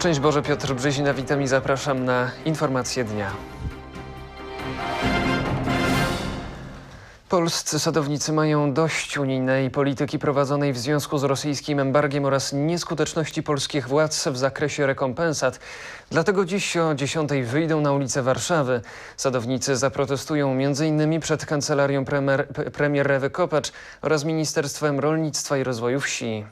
Szczęść Boże, Piotr Brzezina, witam i zapraszam na informacje dnia. Polscy sadownicy mają dość unijnej polityki prowadzonej w związku z rosyjskim embargiem oraz nieskuteczności polskich władz w zakresie rekompensat. Dlatego dziś o 10 wyjdą na ulice Warszawy. Sadownicy zaprotestują m.in. przed kancelarią premier, premier Ewy Kopacz oraz Ministerstwem Rolnictwa i Rozwoju Wsi.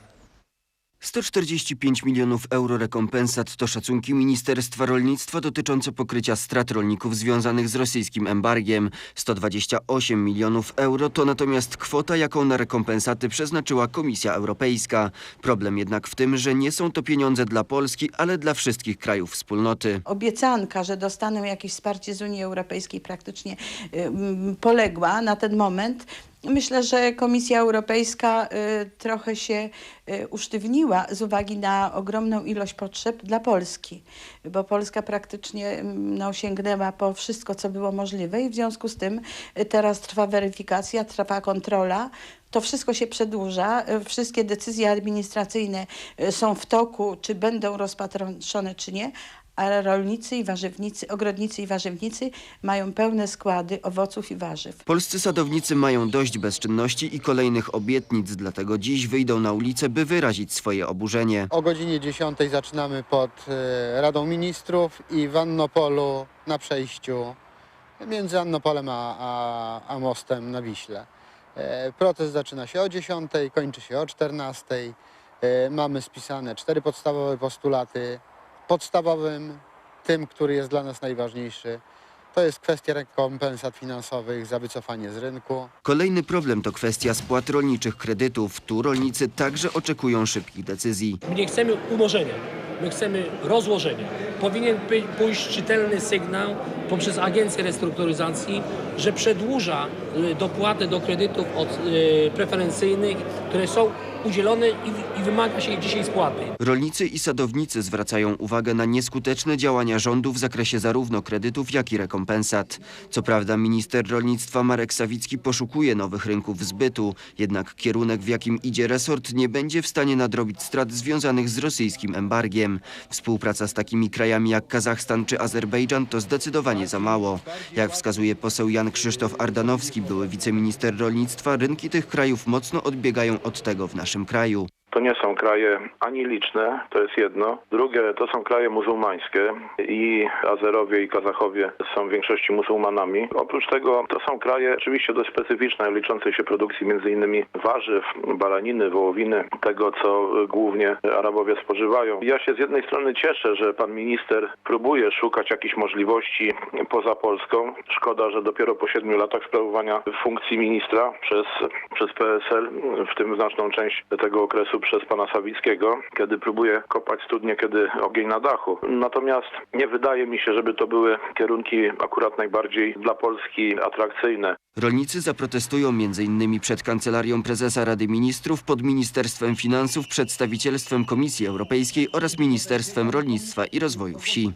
145 milionów euro rekompensat to szacunki Ministerstwa Rolnictwa dotyczące pokrycia strat rolników związanych z rosyjskim embargiem. 128 milionów euro to natomiast kwota, jaką na rekompensaty przeznaczyła Komisja Europejska. Problem jednak w tym, że nie są to pieniądze dla Polski, ale dla wszystkich krajów wspólnoty. obiecanka, że dostaną jakieś wsparcie z Unii Europejskiej praktycznie y, mm, poległa na ten moment. Myślę, że Komisja Europejska y, trochę się y, usztywniła z uwagi na ogromną ilość potrzeb dla Polski, bo Polska praktycznie mm, no, sięgnęła po wszystko, co było możliwe i w związku z tym y, teraz trwa weryfikacja, trwa kontrola. To wszystko się przedłuża. Wszystkie decyzje administracyjne są w toku, czy będą rozpatrzone, czy nie, ale rolnicy i warzywnicy, ogrodnicy i warzywnicy mają pełne składy owoców i warzyw. Polscy sadownicy mają dość bezczynności i kolejnych obietnic, dlatego dziś wyjdą na ulicę, by wyrazić swoje oburzenie. O godzinie 10 zaczynamy pod e, Radą Ministrów i w Annopolu na przejściu między Annopolem a, a, a mostem na Wiśle. E, Protest zaczyna się o 10, kończy się o 14. E, Mamy spisane cztery podstawowe postulaty. Podstawowym, tym, który jest dla nas najważniejszy, to jest kwestia rekompensat finansowych za wycofanie z rynku. Kolejny problem to kwestia spłat rolniczych kredytów. Tu rolnicy także oczekują szybkich decyzji. My nie chcemy umorzenia, my chcemy rozłożenia. Powinien pójść czytelny sygnał poprzez Agencję Restrukturyzacji, że przedłuża y, dopłaty do kredytów od, y, preferencyjnych, które są udzielone i, i wymaga się ich dzisiaj spłaty. Rolnicy i sadownicy zwracają uwagę na nieskuteczne działania rządu w zakresie zarówno kredytów, jak i rekompensat. Co prawda minister rolnictwa Marek Sawicki poszukuje nowych rynków zbytu, jednak kierunek w jakim idzie resort nie będzie w stanie nadrobić strat związanych z rosyjskim embargiem. Współpraca z takimi krajami jak Kazachstan czy Azerbejdżan to zdecydowanie za mało. Jak wskazuje poseł Jan Krzysztof Ardanowski, były wiceminister rolnictwa, rynki tych krajów mocno odbiegają od tego w naszym kraju. To nie są kraje ani liczne, to jest jedno. Drugie, to są kraje muzułmańskie i Azerowie i Kazachowie są w większości muzułmanami. Oprócz tego to są kraje oczywiście dość specyficzne, liczące się produkcji m.in. warzyw, baraniny, wołowiny, tego co głównie Arabowie spożywają. Ja się z jednej strony cieszę, że pan minister próbuje szukać jakichś możliwości poza Polską. Szkoda, że dopiero po siedmiu latach sprawowania funkcji ministra przez, przez PSL, w tym znaczną część tego okresu przez pana Sawickiego, kiedy próbuje kopać studnie, kiedy ogień na dachu. Natomiast nie wydaje mi się, żeby to były kierunki akurat najbardziej dla Polski atrakcyjne. Rolnicy zaprotestują m.in. przed Kancelarią Prezesa Rady Ministrów, pod Ministerstwem Finansów, przedstawicielstwem Komisji Europejskiej oraz Ministerstwem Rolnictwa i Rozwoju Wsi.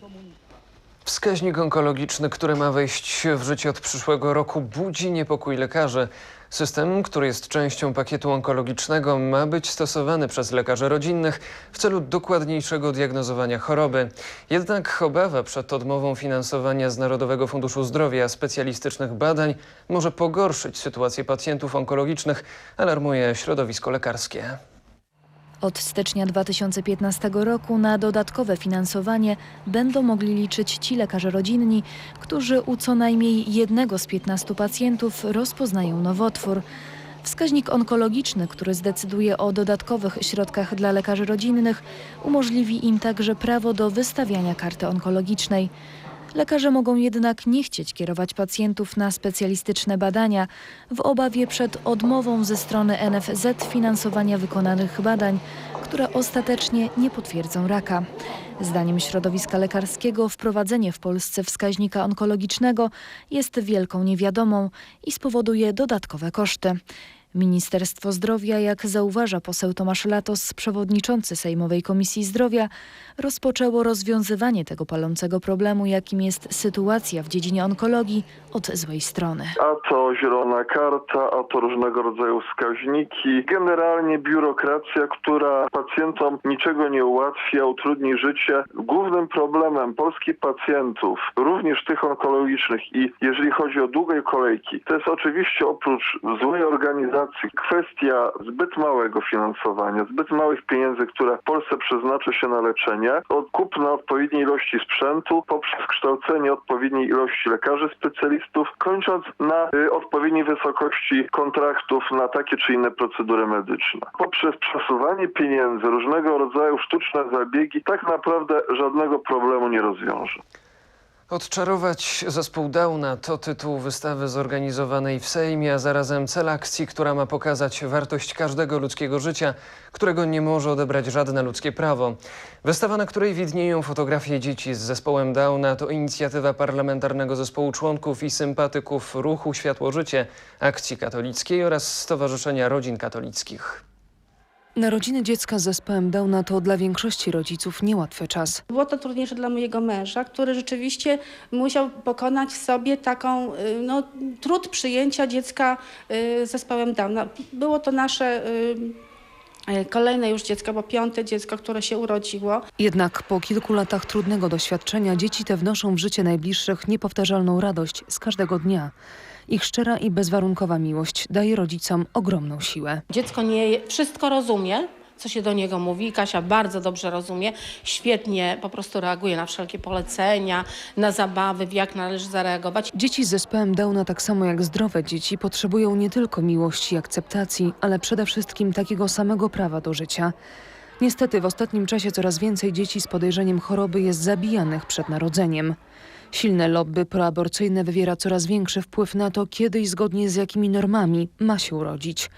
Wskaźnik onkologiczny, który ma wejść w życie od przyszłego roku, budzi niepokój lekarzy. System, który jest częścią pakietu onkologicznego, ma być stosowany przez lekarzy rodzinnych w celu dokładniejszego diagnozowania choroby. Jednak obawa przed odmową finansowania z Narodowego Funduszu Zdrowia specjalistycznych badań może pogorszyć sytuację pacjentów onkologicznych, alarmuje środowisko lekarskie. Od stycznia 2015 roku na dodatkowe finansowanie będą mogli liczyć ci lekarze rodzinni, którzy u co najmniej jednego z 15 pacjentów rozpoznają nowotwór. Wskaźnik onkologiczny, który zdecyduje o dodatkowych środkach dla lekarzy rodzinnych, umożliwi im także prawo do wystawiania karty onkologicznej. Lekarze mogą jednak nie chcieć kierować pacjentów na specjalistyczne badania w obawie przed odmową ze strony NFZ finansowania wykonanych badań, które ostatecznie nie potwierdzą raka. Zdaniem środowiska lekarskiego wprowadzenie w Polsce wskaźnika onkologicznego jest wielką niewiadomą i spowoduje dodatkowe koszty. Ministerstwo Zdrowia, jak zauważa poseł Tomasz Latos, przewodniczący Sejmowej Komisji Zdrowia, rozpoczęło rozwiązywanie tego palącego problemu, jakim jest sytuacja w dziedzinie onkologii, od złej strony. a to zielona karta, a to różnego rodzaju wskaźniki. Generalnie biurokracja, która pacjentom niczego nie ułatwia, utrudni życie. Głównym problemem polskich pacjentów, również tych onkologicznych i jeżeli chodzi o długie kolejki, to jest oczywiście oprócz złej organizacji kwestia zbyt małego finansowania, zbyt małych pieniędzy, które w Polsce przeznaczy się na leczenie, od kupna odpowiedniej ilości sprzętu, poprzez kształcenie odpowiedniej ilości lekarzy specjalistów, kończąc na y, odpowiedniej wysokości kontraktów na takie czy inne procedury medyczne. Poprzez przesuwanie pieniędzy, różnego rodzaju sztuczne zabiegi, tak naprawdę żadnego problemu nie rozwiąże. Odczarować zespół Downa to tytuł wystawy zorganizowanej w Sejmie, a zarazem cel akcji, która ma pokazać wartość każdego ludzkiego życia, którego nie może odebrać żadne ludzkie prawo. Wystawa, na której widnieją fotografie dzieci z zespołem Downa, to inicjatywa parlamentarnego zespołu członków i sympatyków ruchu Światło Życie, Akcji Katolickiej oraz Stowarzyszenia Rodzin Katolickich. Narodziny dziecka z zespołem Downa to dla większości rodziców niełatwy czas. Było to trudniejsze dla mojego męża, który rzeczywiście musiał pokonać w sobie taką y, no, trud przyjęcia dziecka y, z zespołem Downa. Było to nasze y, kolejne już dziecko, bo piąte dziecko, które się urodziło. Jednak po kilku latach trudnego doświadczenia dzieci te wnoszą w życie najbliższych niepowtarzalną radość z każdego dnia. Ich szczera i bezwarunkowa miłość daje rodzicom ogromną siłę. Dziecko nie wszystko rozumie, co się do niego mówi. Kasia bardzo dobrze rozumie, świetnie po prostu reaguje na wszelkie polecenia, na zabawy, w jak należy zareagować. Dzieci z zespołem Downa, tak samo jak zdrowe dzieci, potrzebują nie tylko miłości i akceptacji, ale przede wszystkim takiego samego prawa do życia. Niestety w ostatnim czasie coraz więcej dzieci z podejrzeniem choroby jest zabijanych przed narodzeniem. Silne lobby proaborcyjne wywiera coraz większy wpływ na to, kiedy i zgodnie z jakimi normami ma się urodzić.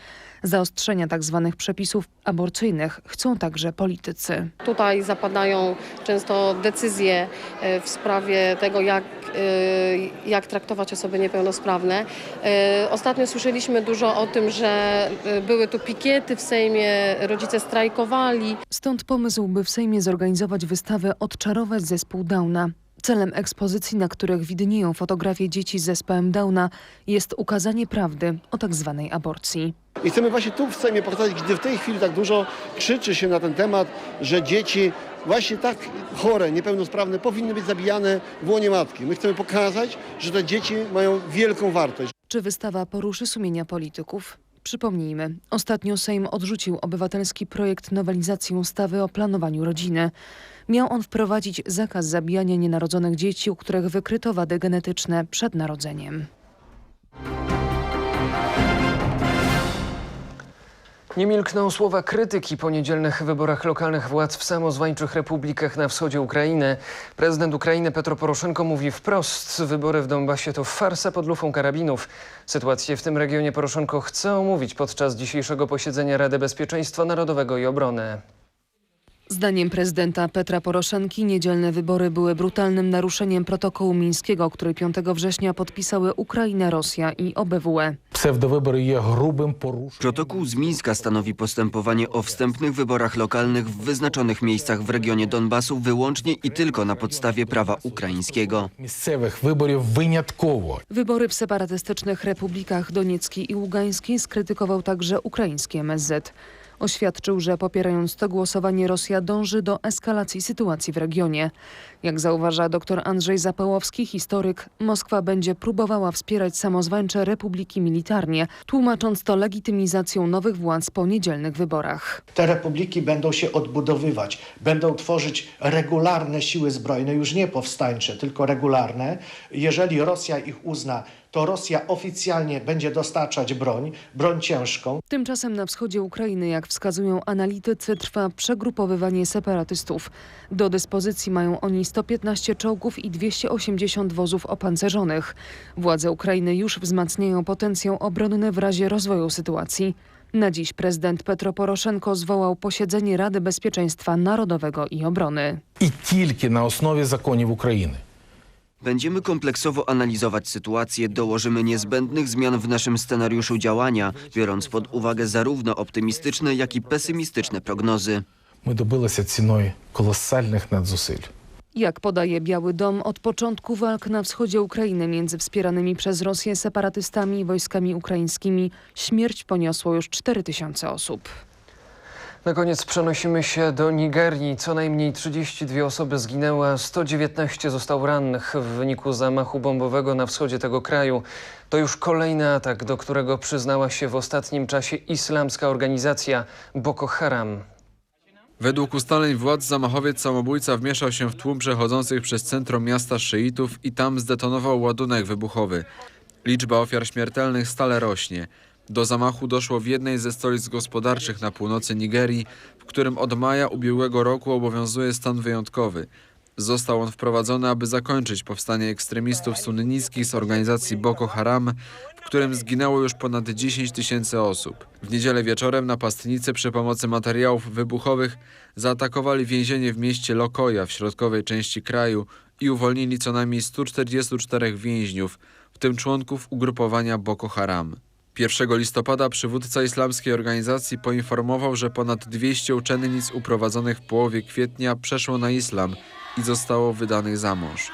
Zaostrzenia tzw. przepisów aborcyjnych chcą także politycy. Tutaj zapadają często decyzje e, w sprawie tego, jak, e, jak traktować osoby niepełnosprawne. E, Ostatnio słyszeliśmy dużo o tym, że były tu pikiety w Sejmie, rodzice strajkowali. Stąd pomysł, by w Sejmie zorganizować wystawę Odczarować zespół Downa. Celem ekspozycji, na których widnieją fotografie dzieci z zespołem Downa, jest ukazanie prawdy o tak zwanej aborcji. I chcemy właśnie tu w Sejmie pokazać, gdy w tej chwili tak dużo krzyczy się na ten temat, że dzieci właśnie tak chore, niepełnosprawne powinny być zabijane w łonie matki. My chcemy pokazać, że te dzieci mają wielką wartość. Czy wystawa poruszy sumienia polityków? Przypomnijmy, ostatnio Sejm odrzucił obywatelski projekt nowelizacji ustawy o planowaniu rodziny. Miał on wprowadzić zakaz zabijania nienarodzonych dzieci, u których wykryto wady genetyczne przed narodzeniem. Nie milkną słowa krytyki po niedzielnych wyborach lokalnych władz w samozwańczych republikach na wschodzie Ukrainy. Prezydent Ukrainy Petro Poroszenko mówi wprost, wybory w Donbasie to farsa pod lufą karabinów. Sytuację w tym regionie Poroszenko chce omówić podczas dzisiejszego posiedzenia Rady Bezpieczeństwa Narodowego i Obrony. Zdaniem prezydenta Petra Poroszenki niedzielne wybory były brutalnym naruszeniem protokołu mińskiego, który 5 września podpisały Ukraina, Rosja i OBWE. Protokół z Mińska stanowi postępowanie o wstępnych wyborach lokalnych w wyznaczonych miejscach w regionie Donbasu wyłącznie i tylko na podstawie prawa ukraińskiego. Wybory w separatystycznych republikach Donieckiej i Ługańskiej skrytykował także ukraiński MSZ. Oświadczył, że popierając to głosowanie Rosja dąży do eskalacji sytuacji w regionie. Jak zauważa dr Andrzej Zapełowski, historyk, Moskwa będzie próbowała wspierać samozwańcze republiki militarnie, tłumacząc to legitymizacją nowych władz po niedzielnych wyborach. Te republiki będą się odbudowywać, będą tworzyć regularne siły zbrojne, już nie powstańcze, tylko regularne. Jeżeli Rosja ich uzna, to Rosja oficjalnie będzie dostarczać broń, broń ciężką. Tymczasem na wschodzie Ukrainy, jak wskazują analitycy, trwa przegrupowywanie separatystów. Do dyspozycji mają oni 115 czołgów i 280 wozów opancerzonych. Władze Ukrainy już wzmacniają potencjał obronny w razie rozwoju sytuacji. Na dziś prezydent Petro Poroszenko zwołał posiedzenie Rady Bezpieczeństwa Narodowego i Obrony. I tylko na osnowie zakonów Ukrainy. Będziemy kompleksowo analizować sytuację, dołożymy niezbędnych zmian w naszym scenariuszu działania, biorąc pod uwagę zarówno optymistyczne, jak i pesymistyczne prognozy. Ми добилися ціною колосальних надзусиль. Jak podaje Biały Dom, od początku walk na wschodzie Ukrainy między wspieranymi przez Rosję separatystami i wojskami ukraińskimi śmierć poniosło już 4 tysiące osób. Na koniec przenosimy się do Nigerii. Co najmniej 32 osoby zginęły, a 119 zostało rannych w wyniku zamachu bombowego na wschodzie tego kraju. To już kolejny atak, do którego przyznała się w ostatnim czasie islamska organizacja Boko Haram. Według ustaleń władz zamachowiec samobójca wmieszał się w tłum przechodzących przez centrum miasta szyitów i tam zdetonował ładunek wybuchowy. Liczba ofiar śmiertelnych stale rośnie. Do zamachu doszło w jednej ze stolic gospodarczych na północy Nigerii, w którym od maja ubiegłego roku obowiązuje stan wyjątkowy. Został on wprowadzony, aby zakończyć powstanie ekstremistów sunnickich z organizacji Boko Haram, w którym zginęło już ponad 10 tysięcy osób. W niedzielę wieczorem napastnicy przy pomocy materiałów wybuchowych zaatakowali więzienie w mieście Lokoja w środkowej części kraju i uwolnili co najmniej 144 więźniów, w tym członków ugrupowania Boko Haram. 1 listopada przywódca islamskiej organizacji poinformował, że ponad 200 uczennic uprowadzonych w połowie kwietnia przeszło na islam i zostało wydanych za mąż.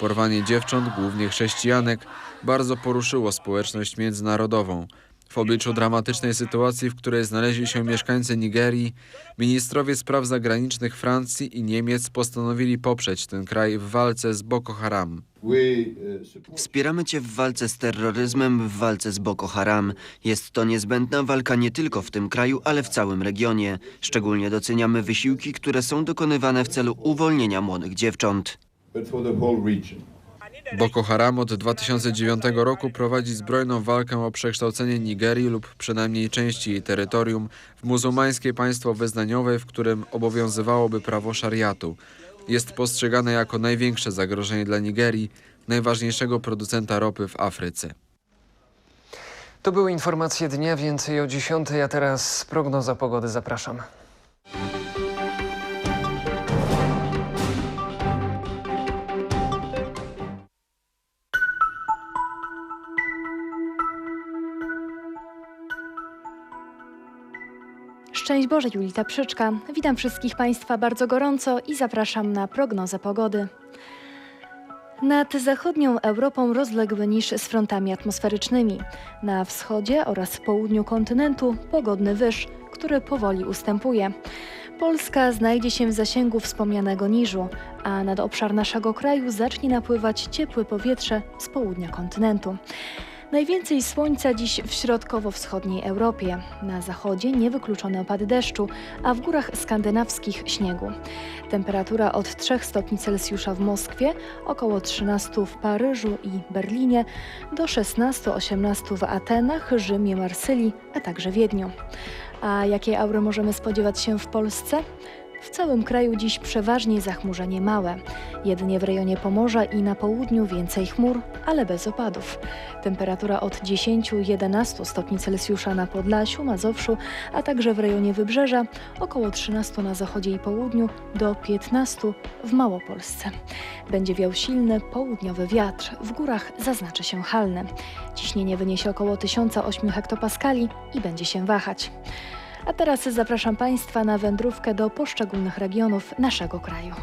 Porwanie dziewcząt, głównie chrześcijanek, bardzo poruszyło społeczność międzynarodową. W obliczu dramatycznej sytuacji, w której znaleźli się mieszkańcy Nigerii, ministrowie spraw zagranicznych Francji i Niemiec postanowili poprzeć ten kraj w walce z Boko Haram. Wspieramy Cię w walce z terroryzmem, w walce z Boko Haram. Jest to niezbędna walka nie tylko w tym kraju, ale w całym regionie. Szczególnie doceniamy wysiłki, które są dokonywane w celu uwolnienia młodych dziewcząt. Boko Haram od 2009 roku prowadzi zbrojną walkę o przekształcenie Nigerii lub przynajmniej części jej terytorium w muzułmańskie państwo wyznaniowe, w którym obowiązywałoby prawo szariatu. Jest postrzegane jako największe zagrożenie dla Nigerii, najważniejszego producenta ropy w Afryce. To były informacje dnia, więcej o 10, a teraz prognoza pogody. Zapraszam. Szczęść Boże, Julita Przyczka. Witam wszystkich Państwa bardzo gorąco i zapraszam na prognozę pogody. Nad zachodnią Europą rozległy niż z frontami atmosferycznymi. Na wschodzie oraz południu kontynentu pogodny wyż, który powoli ustępuje. Polska znajdzie się w zasięgu wspomnianego niżu, a nad obszar naszego kraju zacznie napływać ciepłe powietrze z południa kontynentu. Najwięcej słońca dziś w środkowo-wschodniej Europie. Na zachodzie niewykluczone opady deszczu, a w górach skandynawskich śniegu. Temperatura od 3 stopni Celsjusza w Moskwie, około 13 w Paryżu i Berlinie, do 16-18 w Atenach, Rzymie, Marsylii, a także Wiedniu. A jakie aury możemy spodziewać się w Polsce? W całym kraju dziś przeważnie zachmurzenie małe. Jedynie w rejonie Pomorza i na południu więcej chmur, ale bez opadów. Temperatura od 10-11 stopni Celsjusza na Podlasiu, Mazowszu, a także w rejonie Wybrzeża, około 13 na zachodzie i południu, do 15 w Małopolsce. Będzie wiał silny południowy wiatr, w górach zaznaczy się halne. Ciśnienie wyniesie około 1008 hektopaskali i będzie się wahać. A teraz zapraszam Państwa na wędrówkę do poszczególnych regionów naszego kraju.